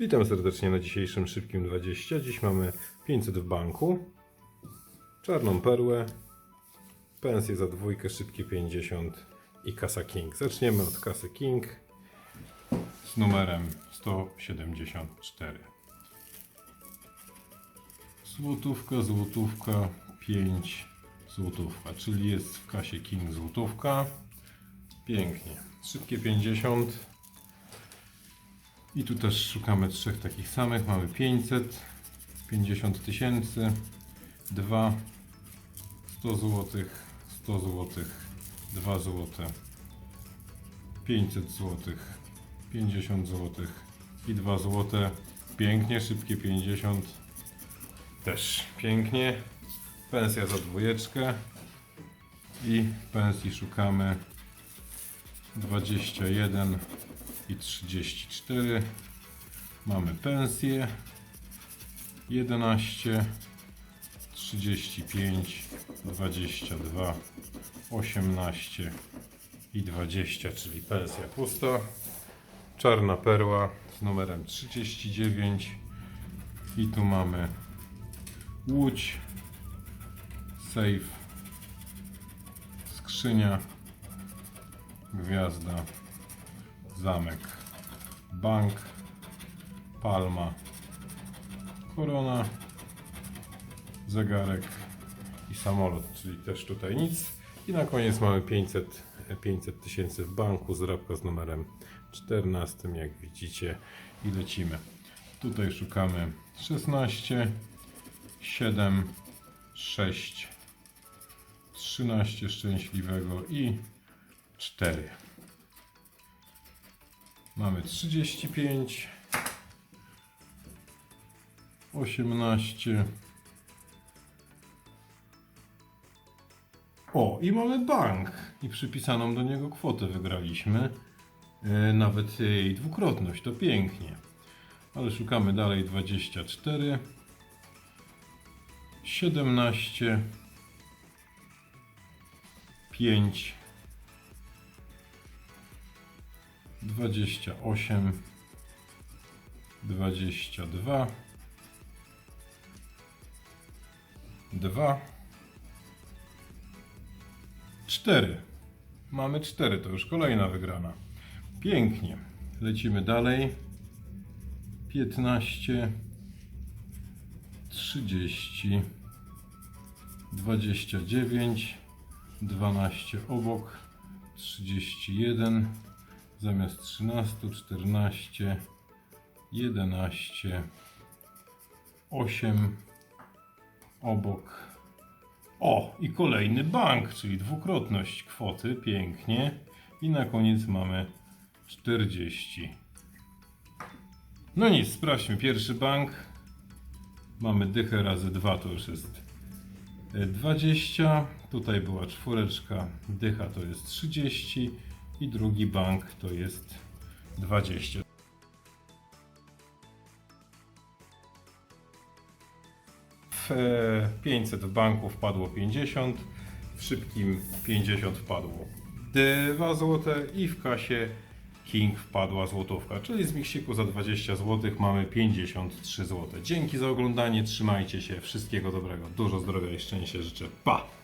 Witam serdecznie na dzisiejszym Szybkim 20. Dziś mamy 500 w banku, czarną perłę, pensję za dwójkę, szybkie 50 i kasa King. Zaczniemy od kasy King z numerem 174. Złotówka, złotówka, 5 złotówka, czyli jest w kasie King złotówka. Pięknie. Szybkie 50. I tu też szukamy trzech takich samych. Mamy 500, 50 tysięcy, 2, 100 zł, 100 zł, 2 zł, 500 zł, 50 zł i 2 zł. Pięknie, szybkie 50. Też pięknie. Pensja za dwójeczkę. I pensji szukamy 21 i 34. Mamy pensję 11, 35, 22, 18 i 20, czyli pensja pusta. Czarna perła z numerem 39 i tu mamy łódź, safe, skrzynia, gwiazda, zamek, bank, palma, korona, zegarek i samolot, czyli też tutaj nic. I na koniec mamy 500 500 tysięcy w banku, zrabka z numerem 14, jak widzicie, i lecimy. Tutaj szukamy 16, 7, 6, 13 szczęśliwego i 4. Mamy 35, 18. O, i mamy bank. I przypisaną do niego kwotę wygraliśmy. E, Nawet jej dwukrotność, to pięknie. Ale szukamy dalej 24, 17, 5, 28, 22, 2, 4. Mamy 4, to już kolejna wygrana. Pięknie. Lecimy dalej. 15, 30, 29, 12 obok, 31, zamiast 13, 14, 11, 8 obok. O, i kolejny bank, czyli dwukrotność kwoty, pięknie. I na koniec mamy 40. No nic, sprawdźmy pierwszy bank. Mamy dychę razy 2, to już jest e, 20. Tutaj była czwóreczka, dycha to jest 30 i drugi bank to jest 20. W e, 500 w banku wpadło 50, w szybkim 50 wpadło 2 zł i w kasie King wpadła złotówka, czyli z miksiku za 20 zł mamy 53 zł. Dzięki za oglądanie, trzymajcie się, wszystkiego dobrego, dużo zdrowia i szczęścia życzę, pa!